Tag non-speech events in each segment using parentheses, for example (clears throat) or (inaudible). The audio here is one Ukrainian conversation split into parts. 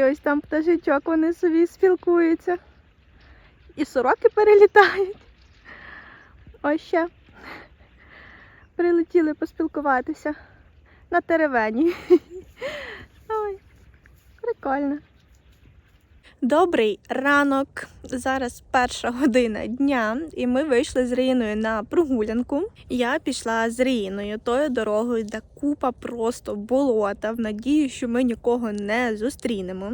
скільки ось там пташечок вони собі спілкуються. І сороки перелітають. Ось ще прилетіли поспілкуватися на теревені. Ой, прикольно. Добрий ранок. Зараз перша година дня, і ми вийшли з Ріною на прогулянку. Я пішла з Ріною тою дорогою, де купа просто болота, в надії, що ми нікого не зустрінемо.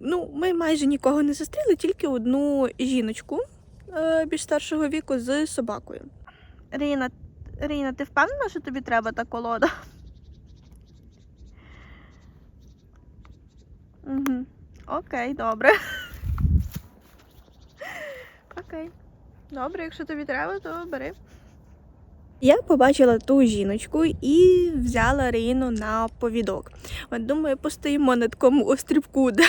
Ну, ми майже нікого не зустріли, тільки одну жіночку е, більш старшого віку з собакою. Ріна, Ріна, ти впевнена, що тобі треба та колода? Угу. Окей, добре. Окей. Добре, якщо тобі треба, то бери. Я побачила ту жіночку і взяла Ріну на повідок. От думаю, постоїмо на такому острівку, де,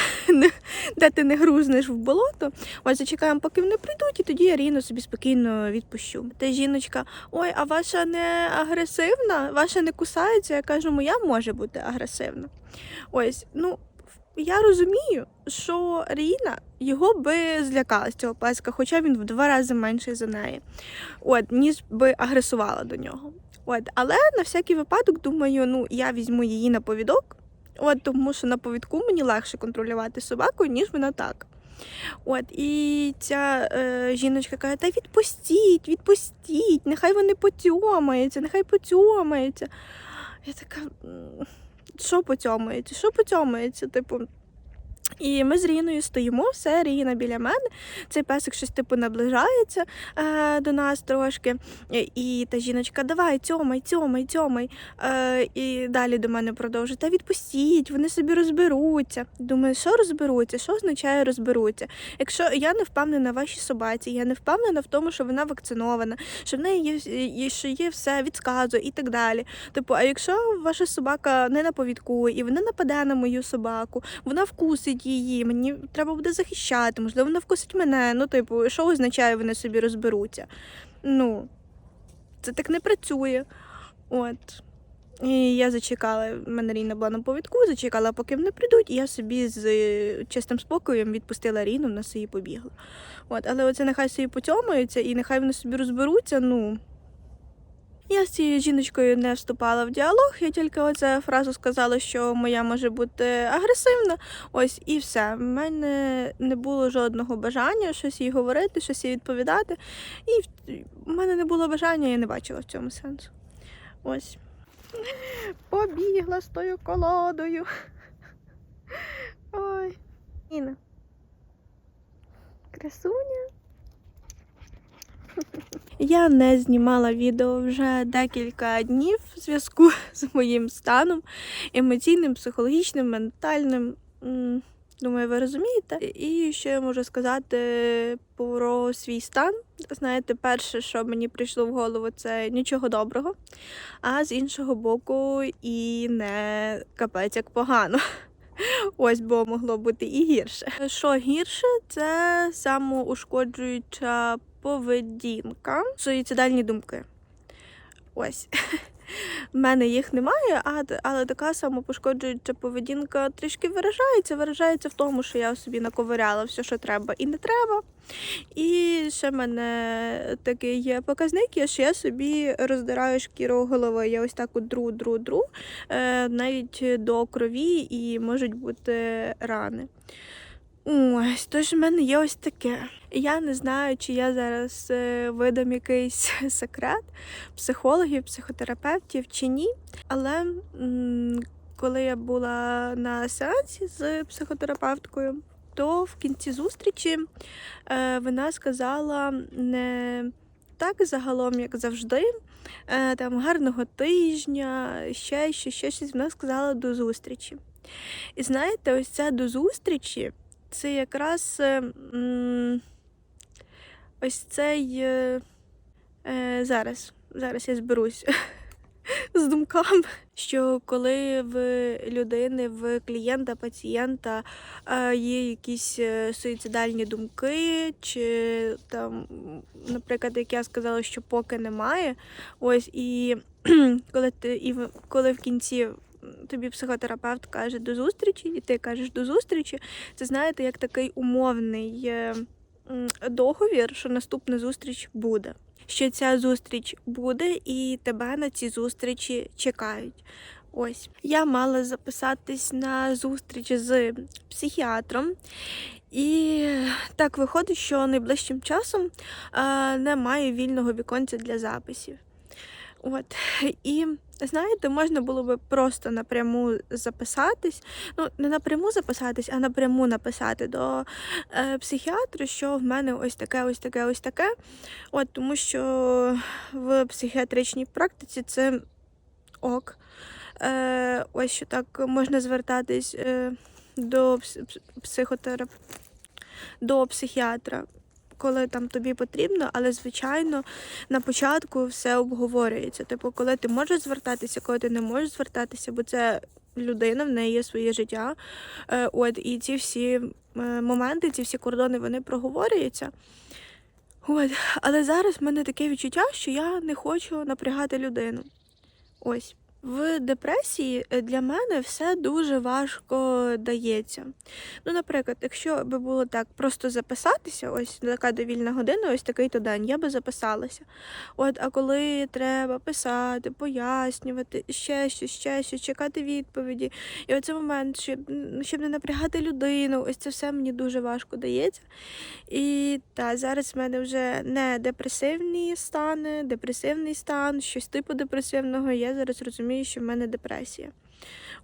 де ти не грузнеш в болото. Ось зачекаємо, поки вони прийдуть, і тоді я Ріну собі спокійно відпущу. Та жіночка, ой, а ваша не агресивна? Ваша не кусається? Я кажу, моя може бути агресивна. Ось, ну. Я розумію, що Ріна його би злякала з цього песка, хоча він в два рази менший за неї, от, ніж би агресувала до нього. От, але на всякий випадок, думаю, ну я візьму її на повідок, от, тому що на повідку мені легше контролювати собаку, ніж вона так. От, і ця е, жіночка каже: та відпустіть, відпустіть, нехай вони поцьомаються, нехай поцьомаються. Я така. «М, що потьомається, що потьомається, типу. І ми з Ріною стоїмо, все, Ріна біля мене. Цей песик щось типу наближається е, до нас трошки. І, та жіночка, давай, цьомай, цьомай, цьомай. Е, і далі до мене продовжує. Та відпустіть, вони собі розберуться. Думаю, що розберуться? Що означає розберуться? Якщо я не впевнена в вашій собаці, я не впевнена в тому, що вона вакцинована, що в неї є, що є все від сказу і так далі. Типу, а якщо ваша собака не на повідку і вона нападе на мою собаку, вона вкусить її, мені треба буде захищати, можливо, вона вкусить мене. Ну, типу, що означає, вони собі розберуться? Ну, це так не працює. От. І я зачекала, в мене Ріна була на повідку, зачекала, поки вони прийдуть, і я собі з е, чистим спокоєм відпустила Ріну, вона собі побігла. От, але оце нехай собі потьомаються і нехай вони собі розберуться, ну. Я з цією жіночкою не вступала в діалог, я тільки оце фразу сказала, що моя може бути агресивна. Ось і все. В мене не було жодного бажання щось їй говорити, щось їй відповідати. І в мене не було бажання, я не бачила в цьому сенсу. Ось. Побігла з тою колодою. Ой. Іна. Красуня. Я не знімала відео вже декілька днів в зв'язку (laughs) з моїм станом емоційним, психологічним, ментальним. Думаю, ви розумієте. І що я можу сказати про свій стан. Знаєте, перше, що мені прийшло в голову, це нічого доброго, а з іншого боку, і не капець як погано. Ось бо могло бути і гірше. Що гірше, це самоушкоджуюча поведінка, суїцидальні думки. Ось. В мене їх немає, а, але така самопошкоджуюча поведінка трішки виражається. Виражається в тому, що я собі наковиряла все, що треба і не треба. І ще в мене такий є показник, я собі роздираю шкіру голови. Я ось так от дру, дру, дру, е, навіть до крові і можуть бути рани. Ось, тож в мене є ось таке. Я не знаю, чи я зараз е, видам якийсь (laughs) секрет психологів, психотерапевтів чи ні. Але коли я була на сеансі з психотерапевткою, то в кінці зустрічі е, вона сказала не так загалом, як завжди. е, Там гарного тижня, ще щось, ще щось. Вона сказала до зустрічі. І знаєте, ось це до зустрічі це якраз е, ось цей. е, е, зараз, зараз я зберусь (laughs) з думками, що коли в людини, в клієнта, пацієнта є якісь суїцидальні думки, чи там, наприклад, як я сказала, що поки немає, ось і (clears throat) коли ти і коли в кінці тобі психотерапевт каже до зустрічі, і ти кажеш до зустрічі, це знаєте, як такий умовний е, договір, що наступна зустріч буде. Що ця зустріч буде, і тебе на ці зустрічі чекають. Ось я мала записатись на зустріч з психіатром, і так виходить, що найближчим часом е, немає вільного віконця для записів. От (laughs) і знаєте, можна було би просто напряму записатись. Ну, не напряму записатись, а напряму написати до е, психіатру, що в мене ось таке, ось таке, ось таке. От тому що в психіатричній практиці це ок. Е, ось що так можна звертатись е, до пс- психотерап... до психіатра, коли там тобі потрібно, але звичайно на початку все обговорюється. Типу, коли ти можеш звертатися, коли ти не можеш звертатися, бо це людина, в неї є своє життя. Е, от, і ці всі е, моменти, ці всі кордони, вони проговорюються. От, але зараз в мене таке відчуття, що я не хочу напрягати людину. Ось. В депресії е, для мене все дуже важко дається. Ну, наприклад, якщо би було так, просто записатися, ось така довільна година, ось такий то день, я би записалася. От, а коли треба писати, пояснювати, ще щось, ще щось, чекати відповіді. І оцей момент, щоб, щоб не напрягати людину, ось це все мені дуже важко дається. І та зараз в мене вже не депресивні стани, депресивний стан, щось типу депресивного. Я зараз розумію, що в мене депресія.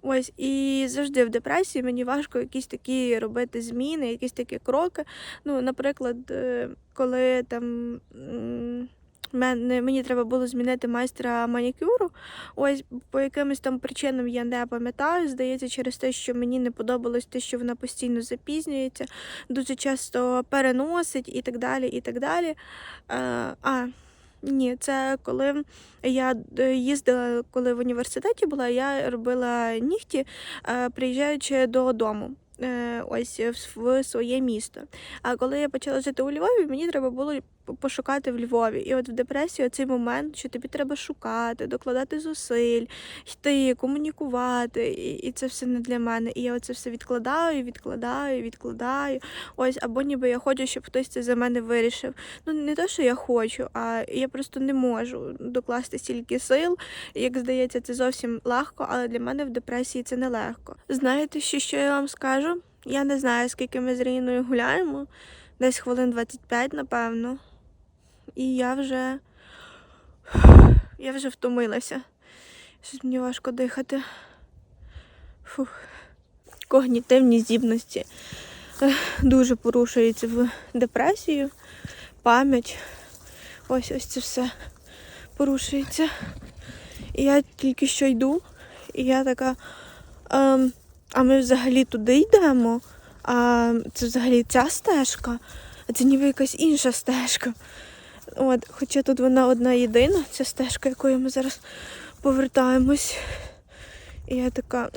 Ось, і завжди в депресії мені важко якісь такі робити зміни, якісь такі кроки. Ну, наприклад, е, коли там. м, Мене, мені треба було змінити майстра манікюру. Ось по якимось там причинам я не пам'ятаю. Здається, через те, що мені не подобалось те, що вона постійно запізнюється, дуже часто переносить і так далі. і так далі. Е, а, ні, це коли я е, їздила, коли в університеті була, я робила нігті, е, приїжджаючи додому. е, Ось в- своє місто. А коли я почала жити у Львові, мені треба було пошукати в Львові. І от в депресії цей момент, що тобі треба шукати, докладати зусиль, йти, комунікувати, і, і це все не для мене. І я оце все відкладаю, відкладаю, відкладаю. Ось, або ніби я хочу, щоб хтось це за мене вирішив. Ну не те, що я хочу, а я просто не можу докласти стільки сил. Як здається, це зовсім легко, але для мене в депресії це нелегко. Знаєте, що, що я вам скажу? Я не знаю, скільки ми з Ріною гуляємо. Десь хвилин 25, напевно. І я вже. Я вже втомилася. Щось мені важко дихати. Фух. Когнітивні здібності дуже порушуються в депресію, пам'ять. Ось ось це все порушується. І я тільки що йду, і я така. Ем, а ми взагалі туди йдемо? А це взагалі ця стежка, а це ніби якась інша стежка. От, хоча тут вона одна єдина, ця стежка, якою ми зараз повертаємось. І я така.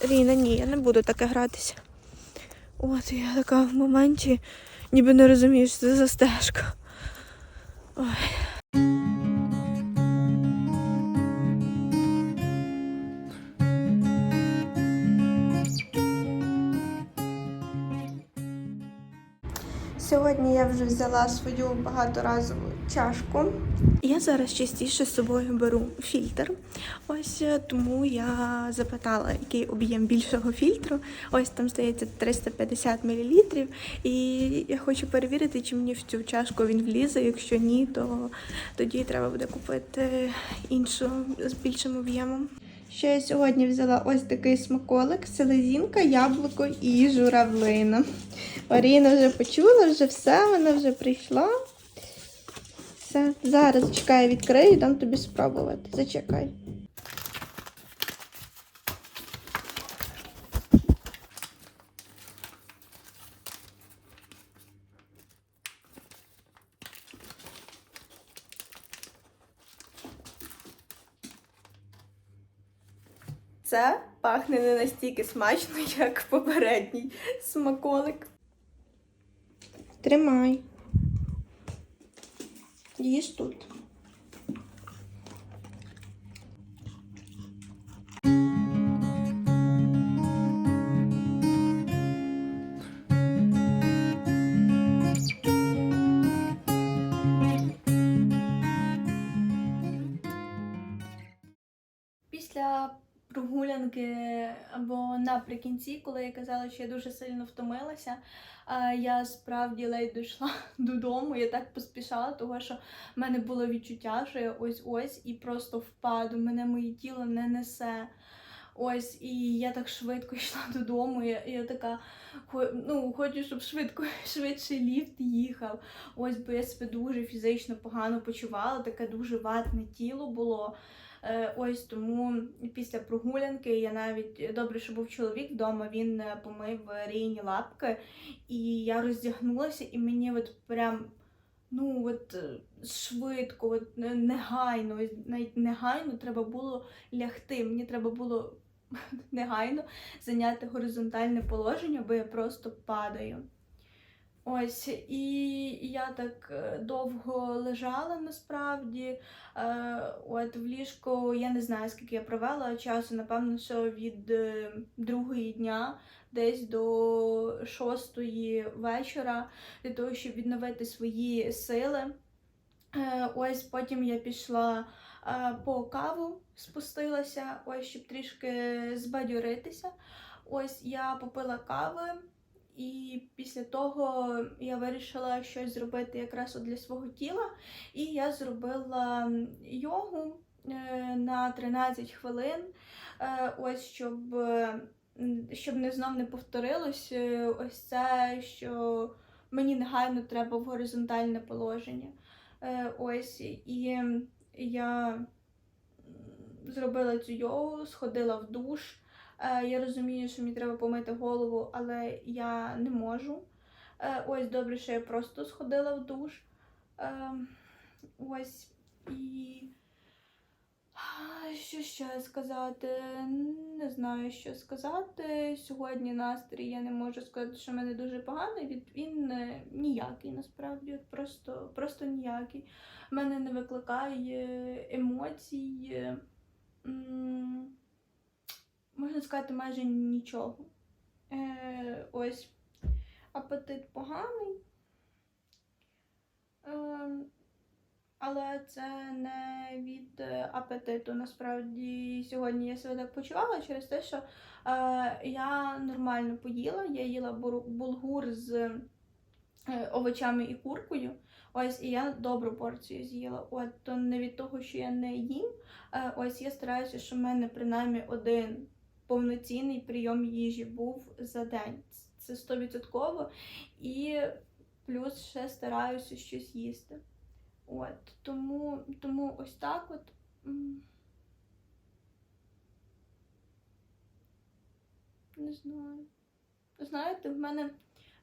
Ріна, ні, я не буду таке гратися. От, я така в моменті, ніби не розумію, що це за стежка. Ой. Сьогодні я вже взяла свою багаторазову чашку. Я зараз частіше з собою беру фільтр. Ось е, тому я запитала, який об'єм більшого фільтру. Ось там здається 350 мл. І я хочу перевірити, чи мені в цю чашку він влізе. Якщо ні, то тоді треба буде купити іншу з більшим об'ємом. Ще я сьогодні взяла ось такий смаколик, селезінка, яблуко і журавлина. Маріна вже почула, вже все, вона вже прийшла. Все, зараз чекаю, відкрию, дам тобі спробувати. Зачекай. Це пахне не настільки смачно, як попередній смаколик. Тримай. Їж тут. Після прогулянки або наприкінці, коли я казала, що я дуже сильно втомилася, я справді ледь дійшла (laughs) додому. Я так поспішала, тому що в мене було відчуття, що я ось-ось і просто впаду. Мене моє тіло не несе. Ось, і я так швидко (laughs) йшла додому. Я, я така ну, хочу, щоб швидко (laughs) швидше ліфт їхав. Ось, бо я себе дуже фізично погано почувала, таке дуже ватне тіло було. Е, Ось тому після прогулянки я навіть добре, що був чоловік вдома, він е, помив рійні лапки, і я роздягнулася, і мені от прям. Ну, от е, швидко, от негайно, навіть негайно треба було лягти. Мені треба було (laughs) негайно зайняти горизонтальне положення, бо я просто падаю. Ось, і я так е, довго лежала насправді. Е, От в ліжку я не знаю, скільки я провела часу, напевно, що від е, другої дня десь до шостої вечора, для того, щоб відновити свої сили. Ось потім я пішла по каву, спустилася, ось щоб трішки збадьоритися. Ось я попила кави, і після того я вирішила щось зробити якраз для свого тіла. І я зробила йогу е, на 13 хвилин. Е, Ось щоб, е, щоб не знов не повторилось ось це, що мені негайно треба в горизонтальне положення. Ось і я зробила цю йогу, сходила в душ. Е, Я розумію, що мені треба помити голову, але я не можу. Е, Ось добре, що я просто сходила в душ. Е, Ось і. Що ще сказати? Не знаю, що сказати. Сьогодні настрій я не можу сказати, що в мене дуже поганий. Від він ніякий насправді, просто, просто ніякий. В мене не викликає емоцій. Можна сказати, майже нічого. Е, ось апетит поганий. Е, але це не від е, апетиту. Насправді сьогодні я себе так почувала через те, що е, я нормально поїла. Я їла булгур з е, овочами і куркою. Ось, і я добру порцію з'їла. От то не від того, що я не їм. Е, ось я стараюся, щоб в мене принаймні один повноцінний прийом їжі був за день. Це стовідсотково. І плюс ще стараюся щось їсти. От, тому, тому ось так от. Не знаю. Знаєте, в мене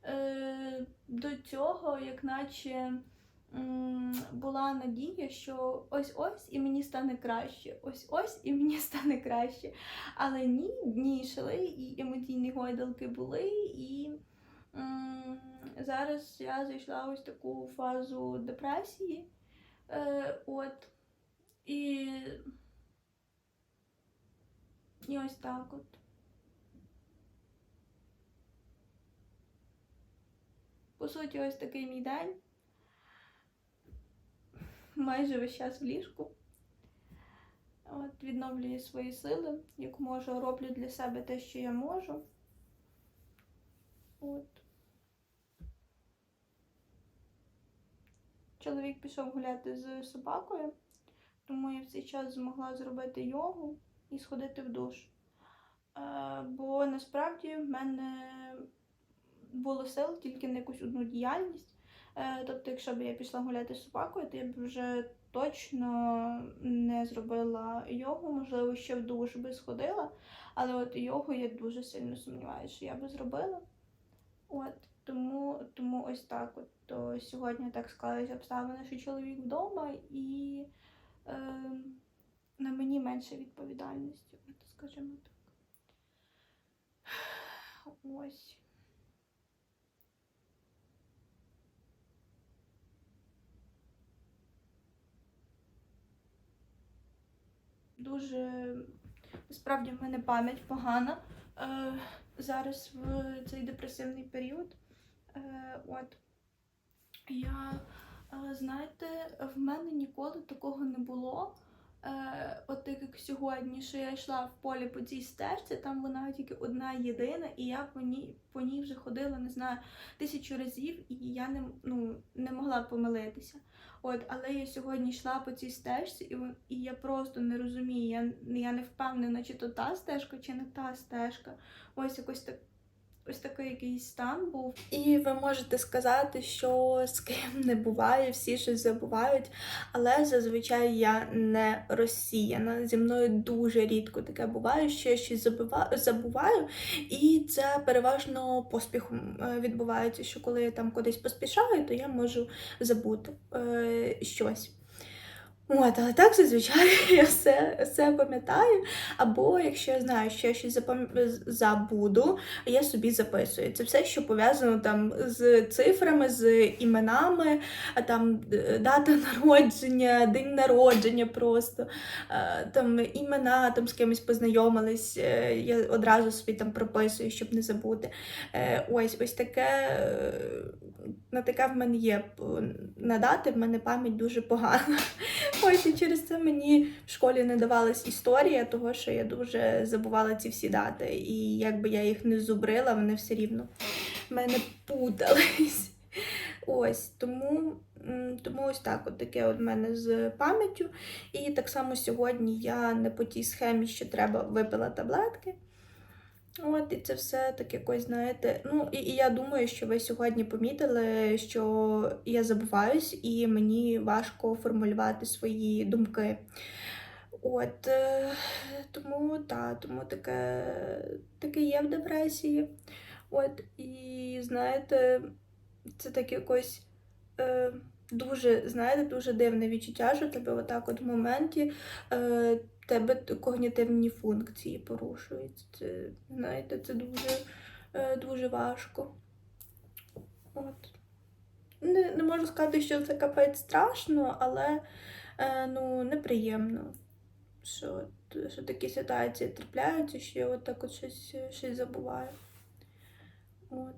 е, до цього, як наче була надія, що ось-ось і мені стане краще, ось-ось і мені (laughs) стане краще. Але ні, дні йшли, і емоційні гойдалки були, і зараз я зайшла ось таку фазу депресії. Е, от. І... і ось так от. По суті, ось такий мій день. Майже весь час в ліжку. От, відновлюю свої сили, як можу, роблю для себе те, що я можу. От. Чоловік пішов гуляти з собакою, тому я в цей час змогла зробити йогу і сходити в душ. Е, бо насправді в мене було сил тільки на якусь одну діяльність. Е, тобто, якщо б я пішла гуляти з собакою, то я б вже точно не зробила йогу, можливо, ще в душ би сходила. Але от йогу я дуже сильно сумніваюся, що я би зробила. От, тому, тому ось так. От то сьогодні так склалися обставини, що чоловік вдома і е, на мені менше відповідальності, от, скажімо так. Ось. Дуже насправді в мене пам'ять погана е, зараз в цей депресивний період. Е, от я, е, знаєте, в мене ніколи такого не було, Е, от так як сьогодні, що я йшла в полі по цій стежці, там вона тільки одна єдина, і я по ній, по ній вже ходила, не знаю, тисячу разів, і я не, ну, не могла помилитися. От, але я сьогодні йшла по цій стежці, і, і я просто не розумію, я, я не впевнена, чи то та стежка, чи не та стежка. Ось якось так. Ось такий якийсь стан був. І ви можете сказати, що з ким не буває, всі щось забувають. Але зазвичай я не розсіяна. Зі мною дуже рідко таке буває, що я щось забуваю, і це переважно поспіхом е, відбувається. Що коли я там кудись поспішаю, то я можу забути е, щось. От, але так зазвичай (laughs) я все, все пам'ятаю. Або якщо я знаю, що я щось запам- забуду, я собі записую. Це все, що пов'язано там з цифрами, з іменами, а там дата народження, день народження просто, е, там імена, там з кимось познайомились. е, Я одразу собі там прописую, щоб не забути. Е, Ось ось таке. е, На таке в мене є на дати, в мене пам'ять дуже погана. Ось і через це мені в школі не давалась історія, того що я дуже забувала ці всі дати. І якби я їх не зубрила, вони все рівно в мене путались. Ось тому, тому ось так, от таке от мене з пам'яттю. І так само сьогодні я не по тій схемі, що треба випила таблетки. От, і це все так якось, знаєте. Ну, і, і я думаю, що ви сьогодні помітили, що я забуваюсь, і мені важко формулювати свої думки. От, е, тому та, тому таке, таке є в депресії. От, і знаєте, це так якось е, дуже, знаєте, дуже дивне відчуття, що тебе отак от в моменті е, тебе когнітивні функції порушуються. Це, знаєте, це дуже, е, дуже важко. От. Не, не можу сказати, що це капець страшно, але е, ну, неприємно, що, що такі ситуації трапляються, що я от так от щось, щось забуваю. От.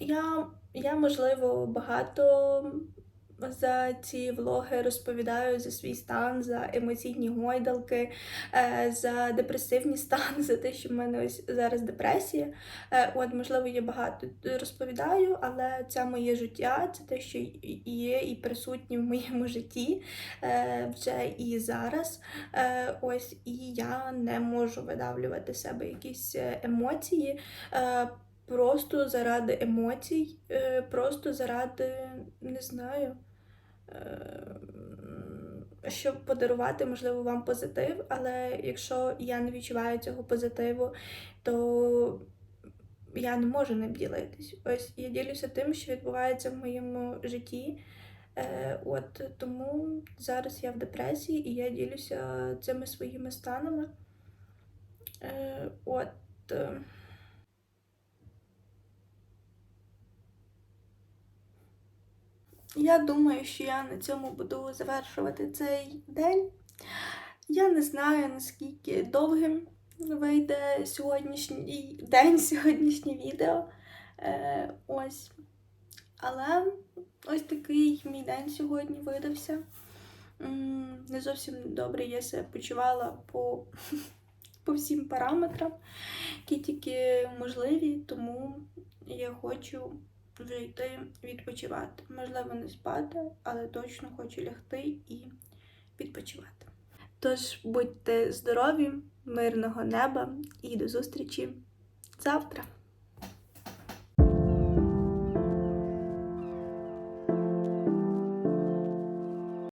Я, я, можливо, багато за ці влоги розповідаю за свій стан, за емоційні гойдалки, е, за депресивні стани, за те, що в мене ось зараз депресія. Е, От, можливо, я багато розповідаю, але це моє життя, це те, що є і присутнє в моєму житті е, вже і зараз. Ось, і я не можу видавлювати себе якісь емоції. Просто заради емоцій, е, просто заради, не знаю, е, щоб подарувати, можливо, вам позитив, але якщо я не відчуваю цього позитиву, то я не можу ним ділитись. Ось я ділюся тим, що відбувається в моєму житті. Е, От тому зараз я в депресії і я ділюся цими своїми станами. От. Я думаю, що я на цьому буду завершувати цей день. Я не знаю, наскільки довгим вийде сьогоднішній день, сьогоднішнє відео. Е, ось. Але ось такий мій день сьогодні видався. Не зовсім добре я себе почувала по, (laughs) по всім параметрам, які тільки можливі, тому я хочу вже йти відпочивати. Можливо, не спати, але точно хочу лягти і відпочивати. Тож будьте здорові, мирного неба і до зустрічі завтра!